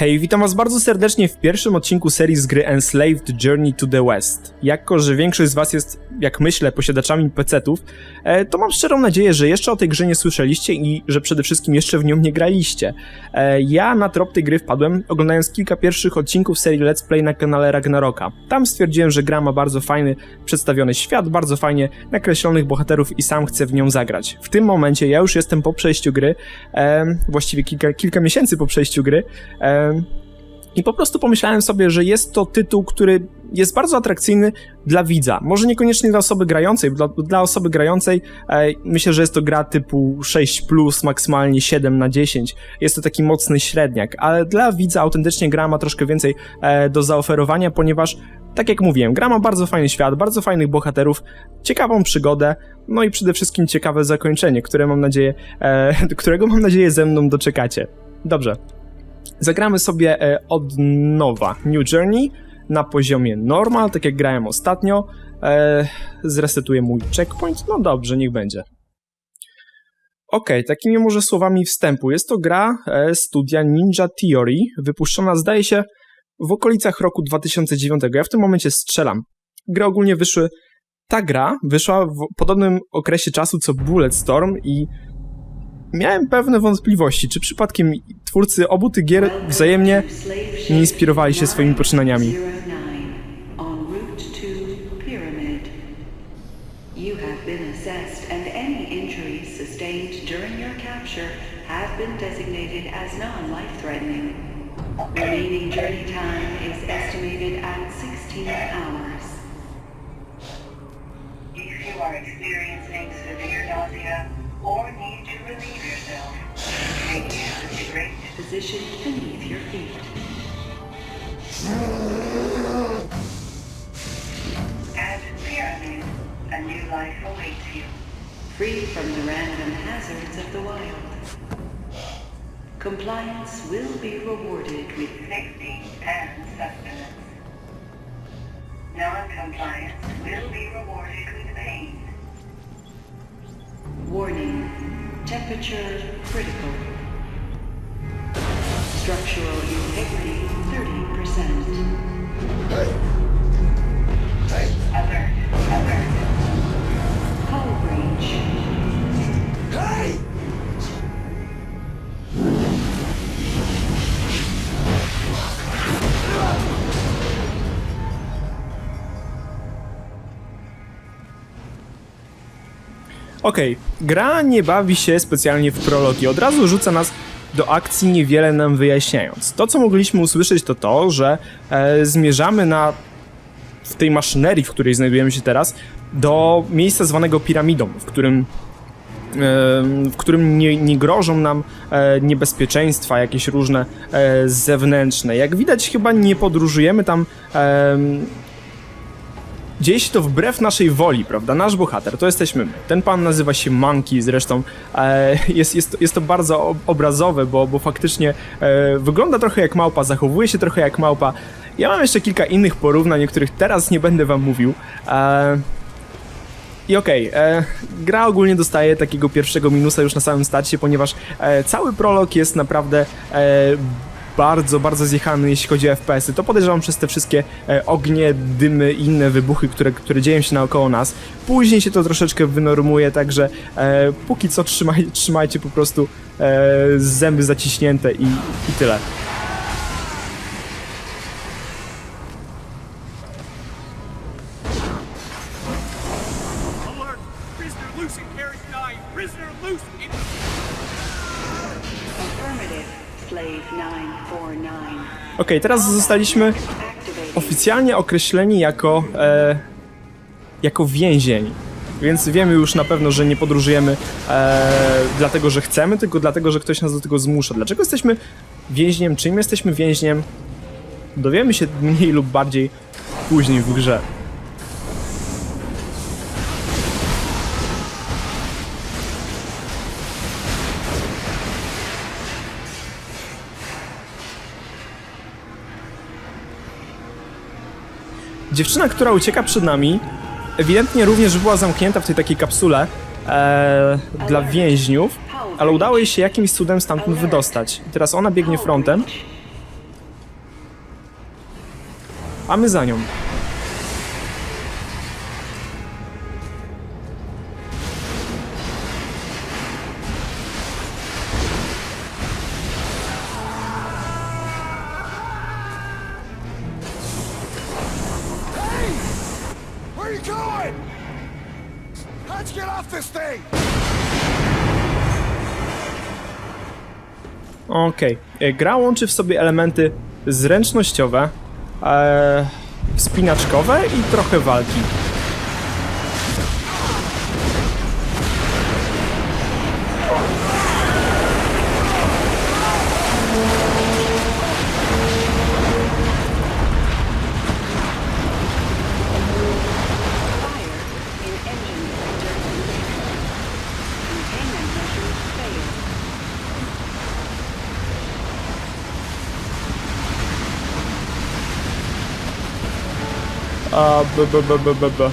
Hej, witam was bardzo serdecznie w pierwszym odcinku serii z gry Enslaved Journey to the West. Jako, że większość z was jest, jak myślę, posiadaczami PC-ów, e, to mam szczerą nadzieję, że jeszcze o tej grze nie słyszeliście i że przede wszystkim jeszcze w nią nie graliście. E, ja na trop tej gry wpadłem, oglądając kilka pierwszych odcinków serii Let's Play na kanale Ragnaroka. Tam stwierdziłem, że gra ma bardzo fajny, przedstawiony świat, bardzo fajnie nakreślonych bohaterów i sam chcę w nią zagrać. W tym momencie ja już jestem po przejściu gry, e, właściwie kilka, kilka miesięcy po przejściu gry, i po prostu pomyślałem sobie, że jest to tytuł, który jest bardzo atrakcyjny dla widza. Może niekoniecznie dla osoby grającej, dla, dla osoby grającej e, myślę, że jest to gra typu 6, maksymalnie 7 na 10. Jest to taki mocny średniak, ale dla widza autentycznie gra ma troszkę więcej e, do zaoferowania, ponieważ, tak jak mówiłem, gra ma bardzo fajny świat, bardzo fajnych bohaterów, ciekawą przygodę, no i przede wszystkim ciekawe zakończenie, które mam nadzieję, e, którego mam nadzieję ze mną doczekacie. Dobrze, Zagramy sobie e, od nowa New Journey na poziomie normal, tak jak grałem ostatnio. E, zresetuję mój checkpoint. No dobrze, niech będzie. Okej, takimi może słowami wstępu. Jest to gra e, studia Ninja Theory, wypuszczona zdaje się w okolicach roku 2009. Ja w tym momencie strzelam. Gry ogólnie wyszły. Ta gra wyszła w podobnym okresie czasu co Bulletstorm i miałem pewne wątpliwości, czy przypadkiem twórcy obu tych gier wzajemnie nie inspirowali się swoimi poczynaniami. En route to Pyramid. You have been assessed and any injuries sustained during your capture have been designated as non-life-threatening. Remaining journey time is estimated at 16 hours. If you are experiencing severe nausea or need to relieve yourself, take the great Positioned beneath your feet. and pyramid. A new life awaits you. Free from the random hazards of the wild. Compliance will be rewarded with Safety and sustenance. Non-compliance will be rewarded with. Warning. Temperature critical. Structural integrity 30%. Okej, gra nie bawi się specjalnie w prologi, od razu rzuca nas do akcji niewiele nam wyjaśniając. To, co mogliśmy usłyszeć, to to, że e, zmierzamy na w tej maszynerii, w której znajdujemy się teraz, do miejsca zwanego piramidą, w którym em, w którym nie, nie grożą nam e, niebezpieczeństwa jakieś różne e, zewnętrzne. Jak widać, chyba nie podróżujemy tam. Dzieje się to wbrew naszej woli, prawda? Nasz bohater to jesteśmy my. Ten pan nazywa się Monkey, zresztą e, jest, jest, jest to bardzo ob- obrazowe, bo, bo faktycznie e, wygląda trochę jak małpa, zachowuje się trochę jak małpa. Ja mam jeszcze kilka innych porównań, o których teraz nie będę wam mówił. E, i okej, e, gra ogólnie dostaje takiego pierwszego minusa już na samym starcie, ponieważ e, cały prolog jest naprawdę e, bardzo, bardzo zjechany, jeśli chodzi o FPS-y. To podejrzewam przez te wszystkie e, ognie, dymy i inne wybuchy, które, które dzieją się naokoło nas. Później się to troszeczkę wynormuje, także e, póki co trzymaj, trzymajcie po prostu e, zęby zaciśnięte i, i tyle. Teraz zostaliśmy oficjalnie określeni jako e, jako więzień. Więc wiemy już na pewno, że nie podróżujemy e, dlatego, że chcemy, tylko dlatego, że ktoś nas do tego zmusza. Dlaczego jesteśmy więźniem? Czym jesteśmy więźniem? Dowiemy się mniej lub bardziej później w grze. Dziewczyna, która ucieka przed nami, ewidentnie również była zamknięta w tej takiej kapsule e, dla więźniów, ale udało jej się jakimś cudem stamtąd wydostać. I teraz ona biegnie frontem, a my za nią. This thing! Okej. E, Gra łączy w sobie elementy zręcznościowe, e, wspinaczkowe i trochę walki. A, b, b, b, b, b, b.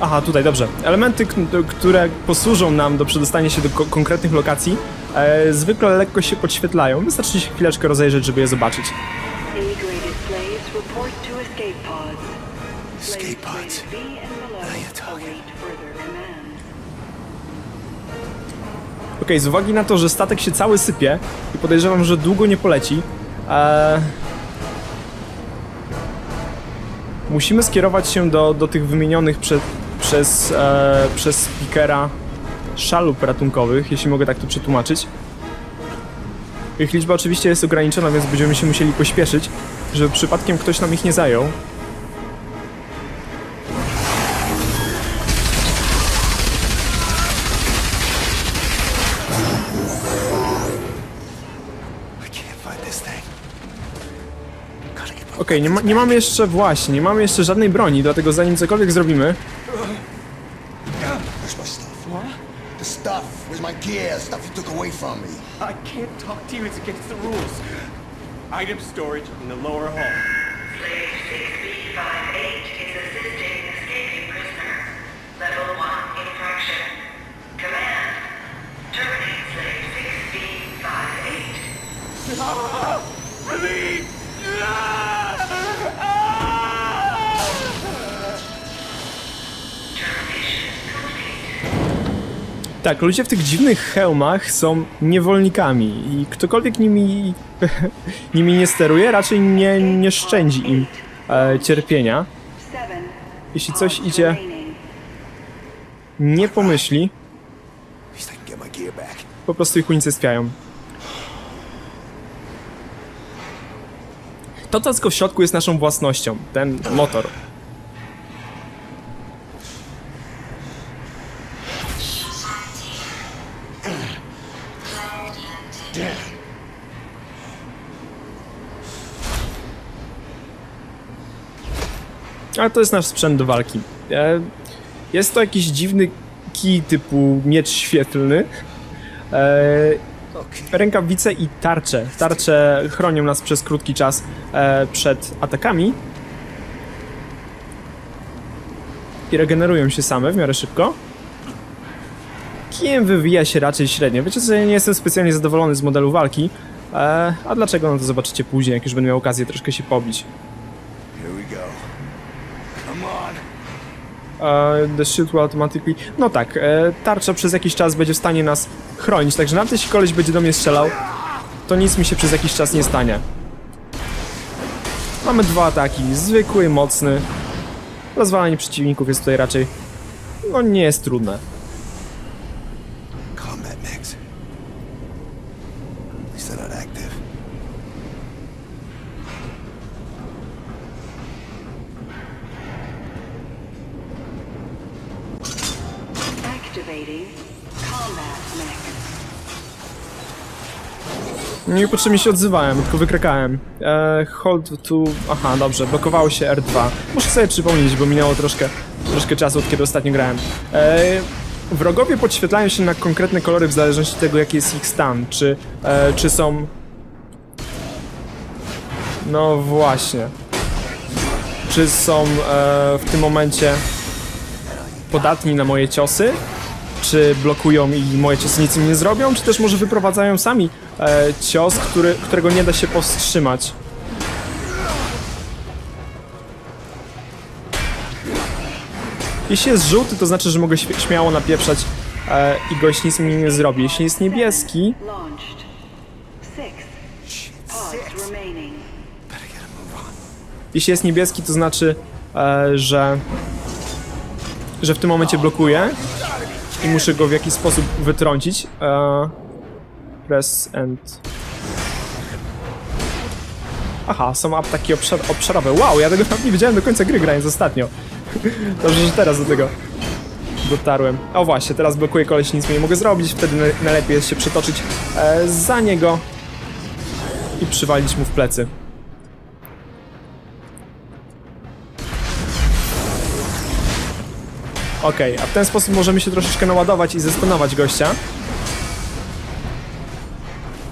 Aha, tutaj, dobrze. Elementy, które posłużą nam do przedostania się do ko- konkretnych lokacji, e, zwykle lekko się podświetlają. Wystarczy się chwileczkę rozejrzeć, żeby je zobaczyć. Escape pods. Okej, z uwagi na to, że statek się cały sypie i podejrzewam, że długo nie poleci, e, musimy skierować się do, do tych wymienionych prze, przez, e, przez speakera szalup ratunkowych, jeśli mogę tak to przetłumaczyć. Ich liczba oczywiście jest ograniczona, więc będziemy się musieli pośpieszyć, żeby przypadkiem ktoś nam ich nie zajął. Okej, nie, ma, nie mamy jeszcze, właśnie, nie mamy jeszcze żadnej broni, dlatego zanim cokolwiek zrobimy, Where's my stuff? To. Item storage in the lower hall. Slave 6B58 is assisting escaping prisoner. Level 1 infraction. Command. Terminate slave 6B58. Relief! Tak, ludzie w tych dziwnych hełmach są niewolnikami i ktokolwiek nimi, nimi nie steruje, raczej nie, nie szczędzi im e, cierpienia. Jeśli coś idzie nie pomyśli, po prostu ich unicestwiają. To, co w środku jest naszą własnością, ten motor. Ale to jest nasz sprzęt do walki. E, Jest to jakiś dziwny kij typu miecz świetlny. E, Rękawice i tarcze. Tarcze chronią nas przez krótki czas e, przed atakami. I regenerują się same w miarę szybko. Kijem wywija się raczej średnio. Wiecie co, ja nie jestem specjalnie zadowolony z modelu walki. A dlaczego? No to zobaczycie później, jak już będę miał okazję troszkę się pobić. Here we go. Come on. Uh, the shield will automatically... No tak, e, tarcza przez jakiś czas będzie w stanie nas chronić, także nawet jeśli koleś będzie do mnie strzelał, to nic mi się przez jakiś czas nie stanie. Mamy dwa ataki, zwykły mocny. Rozwalanie przeciwników jest tutaj raczej... No nie jest trudne. Niepotrzebnie się odzywałem, tylko wykrakałem. E, hold to... Aha, dobrze, blokowało się R2. Muszę sobie przypomnieć, bo minęło troszkę, troszkę czasu od kiedy ostatnio grałem. E, wrogowie podświetlają się na konkretne kolory w zależności od tego, jaki jest ich stan. Czy, e, czy są... No właśnie. Czy są w tym momencie podatni na moje ciosy? czy blokują i moje ciosy nic im nie zrobią, czy też może wyprowadzają sami e, cios, który, którego nie da się powstrzymać. Jeśli jest żółty, to znaczy, że mogę śmiało napieprzać e, i gość nic mi nie zrobi. Jeśli jest niebieski... Jeśli jest niebieski, to znaczy, e, że... że w tym momencie blokuje i muszę go w jakiś sposób wytrącić. E, press and... Aha, są apteki obszar obszarowe. Wow, ja tego nawet nie wiedziałem do końca gry grając ostatnio. Dobrze, że teraz do tego dotarłem. O właśnie, teraz blokuje koleś, nic mi nie mogę zrobić, wtedy na- najlepiej jest się przetoczyć e, za niego i przywalić mu w plecy. Okej, a w ten sposób możemy się troszeczkę naładować i zastanować gościa.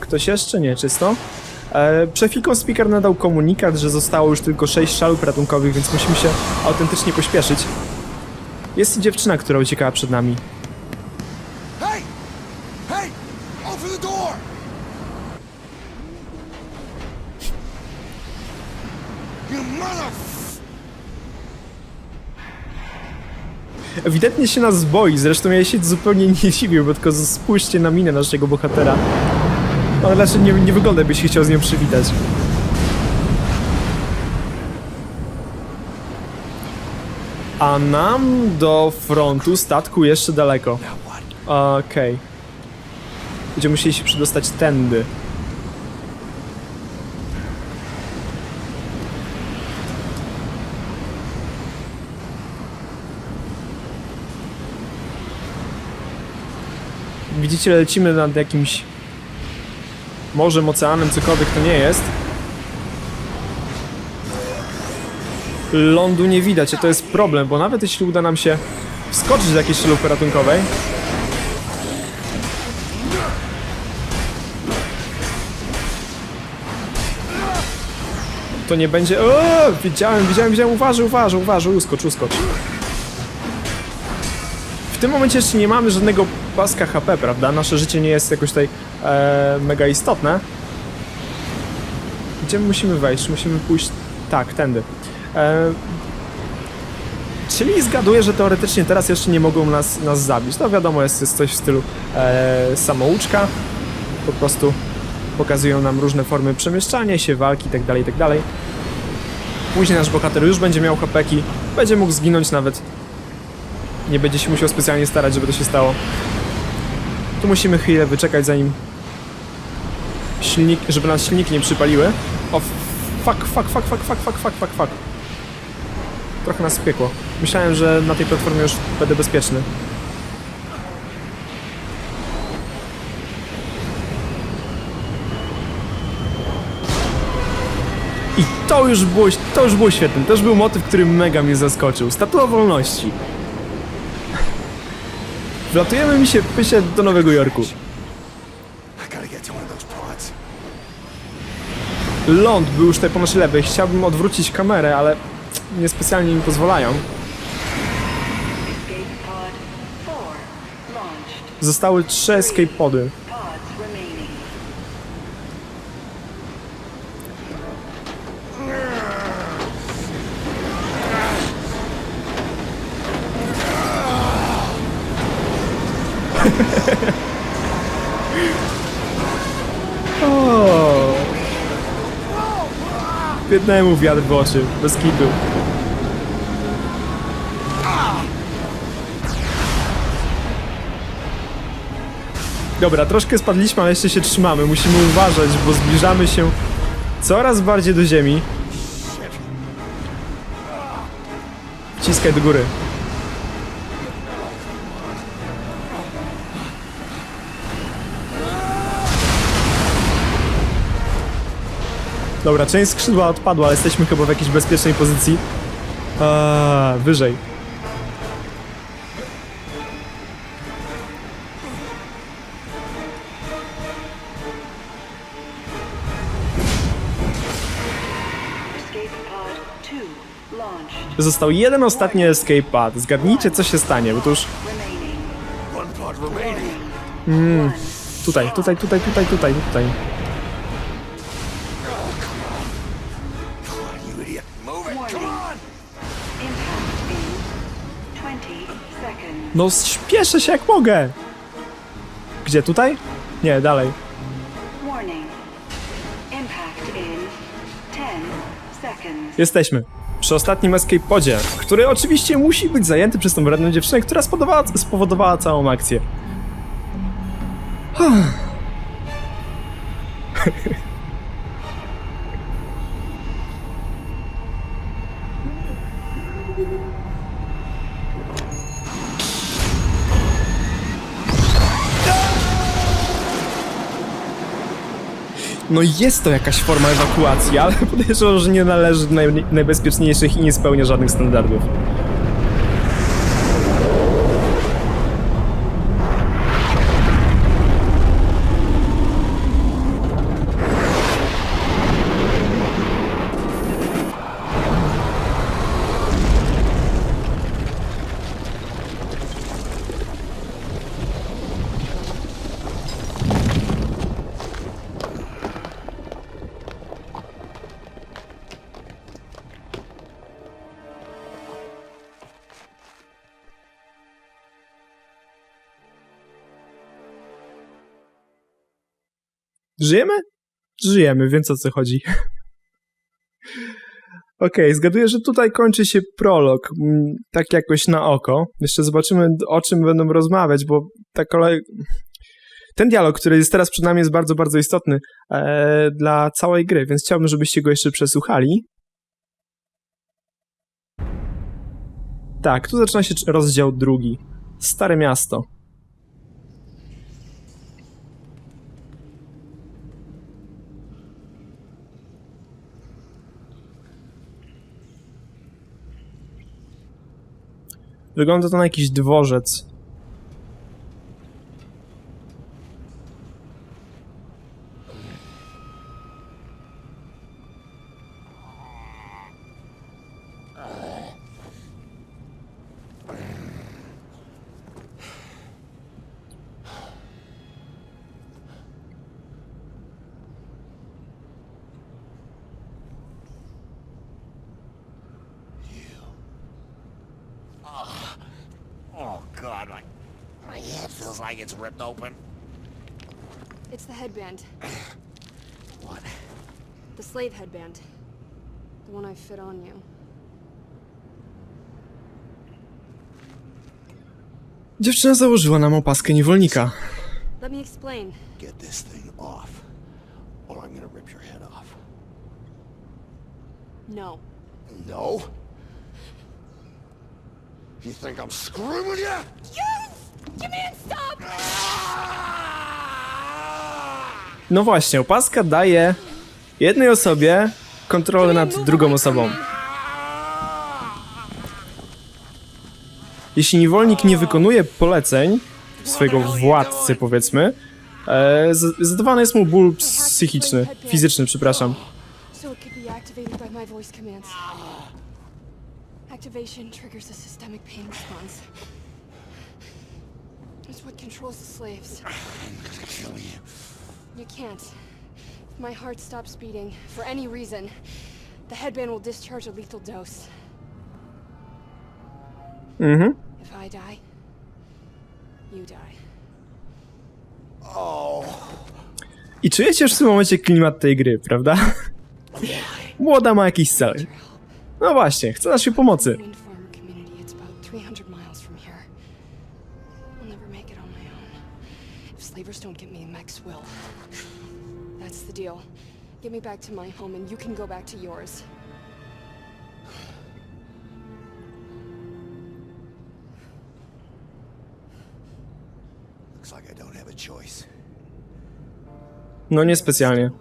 Ktoś jeszcze? Nie, czysto. E, Przefikon Speaker nadał komunikat, że zostało już tylko 6 szalów ratunkowych, więc musimy się autentycznie pośpieszyć. Jest i dziewczyna, która uciekała przed nami. Ewidentnie się nas boi, zresztą ja się zupełnie nie dziwię, bo tylko spójrzcie na minę naszego bohatera. On raczej nie, nie wygląda, by się chciał z nią przywitać. A nam do frontu statku jeszcze daleko. Okej. Będziemy musieli się przedostać tędy. Widzicie, lecimy nad jakimś morzem, oceanem, cokolwiek to nie jest. Lądu nie widać, a to jest problem, bo nawet jeśli uda nam się wskoczyć do jakiejś szalupy ratunkowej, to nie będzie... O, widziałem, widziałem, widziałem, uważaj, uważaj, uważaj, uskocz, uskocz. W tym momencie jeszcze nie mamy żadnego paska HP, prawda? Nasze życie nie jest jakoś tutaj e, mega istotne. Gdzie my musimy wejść? Musimy pójść... Tak, tędy. E, czyli zgaduję, że teoretycznie teraz jeszcze nie mogą nas, nas zabić. To wiadomo, jest, jest coś w stylu e, samouczka. Po prostu pokazują nam różne formy przemieszczania się, walki tak itd., itd. Później nasz bohater już będzie miał hapeki, będzie mógł zginąć nawet nie będzie się musiał specjalnie starać, żeby to się stało. Tu musimy chwilę wyczekać zanim silnik, żeby nas silniki nie przypaliły. O fuck, fuck, fuck, fuck, fuck, fuck, fuck, fuck, fuck. Trochę nas piekło. Myślałem, że na tej platformie już będę bezpieczny. I to już było, to już było świetne. To już był motyw, który mega mnie zaskoczył. Statua Wolności. Wlatujemy mi się pysie do Nowego Jorku. Ląd był już tutaj po naszej lewej. Chciałbym odwrócić kamerę, ale niespecjalnie mi pozwalają. Escape pod 4. Launched. Zostały trzy escape pody. Biednemu wiatr w oczy, bez kitu. Dobra, troszkę spadliśmy, ale jeszcze się trzymamy. Musimy uważać, bo zbliżamy się coraz bardziej do ziemi. Wciskaj do góry. Dobra, część skrzydła odpadła, ale jesteśmy chyba w jakiejś bezpiecznej pozycji. A, wyżej. Escape pod 2. Launched. Został jeden ostatni escape pad. Zgadnijcie, co się stanie, bo to już remaining. tutaj, tutaj, tutaj, tutaj, tutaj, tutaj. No śpieszę się jak mogę! Gdzie, tutaj? Nie, dalej. Warning. Impact in 10 seconds. Jesteśmy. Przy ostatnim escape podzie, który oczywiście musi być zajęty przez tą wredną dziewczynę, która spodobała, spowodowała całą akcję. No jest to jakaś forma ewakuacji, ale podejrzewam, że nie należy do naj, najbezpieczniejszych i nie spełnia żadnych standardów. Żyjemy? Żyjemy, więc o co chodzi. Okej, zgaduję, że tutaj kończy się prolog, mm, tak jakoś na oko. Jeszcze zobaczymy, o czym będą rozmawiać, bo ta kolej... Ten dialog, który jest teraz przed nami, jest bardzo, bardzo istotny e, dla całej gry, więc chciałbym, żebyście go jeszcze przesłuchali. Tak, tu zaczyna się rozdział drugi. Stare miasto. Wygląda to na jakiś dworzec. Feels like it's ripped open. It's the headband. What? The slave headband. The one I fit on you. Dziewczyna założyła nam opaskę niewolnika. Let me explain. Get this thing off, or I'm gonna rip your head off. No. No? You think I'm screwing with you? You man, stop! No właśnie, opaska daje jednej osobie kontrolę nad drugą osobą. Jeśli niewolnik nie wykonuje poleceń swojego władcy, powiedzmy, e, zadawany jest mu ból psychiczny, fizyczny, przepraszam. Activation triggers a systemic pain response. It's what controls the slaves. I'm gonna kill you. You can't. If my heart stops beating, for any reason, the headband will discharge a lethal dose. Mm-hmm. If I die, you die. Oh. I czujecie już w tym momencie klimat tej gry, prawda? Młoda ma jakiś cel. No właśnie, chce naszej pomocy. Max will. That's the deal. Get me back to my home and you can go back to yours. Looks like I don't have a choice. No niespecjalnie.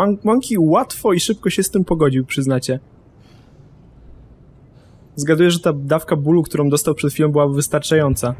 Mon- Monkey łatwo i szybko się z tym pogodził, przyznacie. Zgaduję, że ta dawka bólu, którą dostał przed chwilą, była wystarczająca.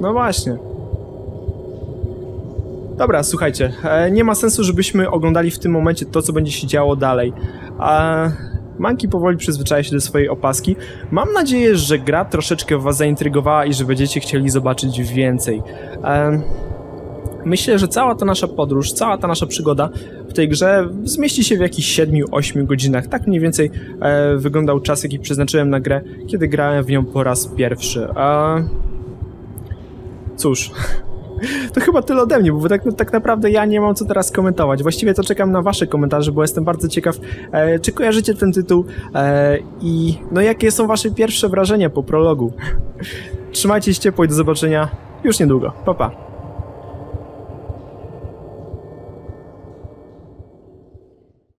No właśnie. Dobra, słuchajcie, e, nie ma sensu, żebyśmy oglądali w tym momencie to, co będzie się działo dalej. A Monkey powoli przyzwyczaja się do swojej opaski. Mam nadzieję, że gra troszeczkę was zaintrygowała i że będziecie chcieli zobaczyć więcej. Em, Myślę, że cała ta nasza podróż, cała ta nasza przygoda w tej grze zmieści się w jakichś 7-8 godzinach. Tak mniej więcej e, wyglądał czas, jaki przeznaczyłem na grę, kiedy grałem w nią po raz pierwszy. E, cóż, to chyba tyle ode mnie, bo tak, tak naprawdę ja nie mam co teraz komentować. Właściwie to czekam na wasze komentarze, bo jestem bardzo ciekaw, e, czy kojarzycie ten tytuł e, i no jakie są wasze pierwsze wrażenia po prologu. Trzymajcie się ciepło i do zobaczenia już niedługo. Pa, pa.